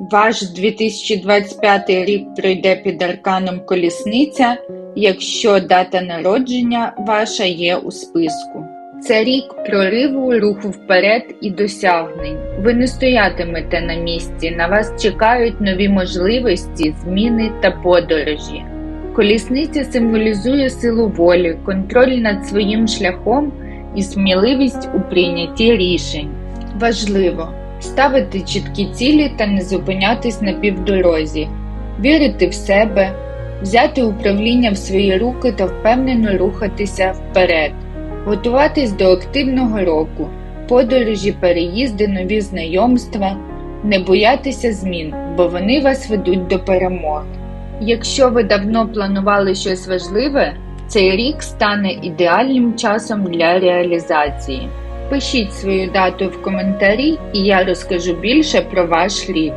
Ваш 2025 рік пройде під арканом колісниця, якщо дата народження ваша є у списку. Це рік прориву, руху вперед і досягнень. Ви не стоятимете на місці, на вас чекають нові можливості, зміни та подорожі. Колісниця символізує силу волі, контроль над своїм шляхом і сміливість у прийнятті рішень. Важливо ставити чіткі цілі та не зупинятись на півдорозі, вірити в себе, взяти управління в свої руки та впевнено рухатися вперед, готуватись до активного року, подорожі, переїзди, нові знайомства, не боятися змін, бо вони вас ведуть до перемоги. Якщо ви давно планували щось важливе, цей рік стане ідеальним часом для реалізації. Пишіть свою дату в коментарі, і я розкажу більше про ваш рік.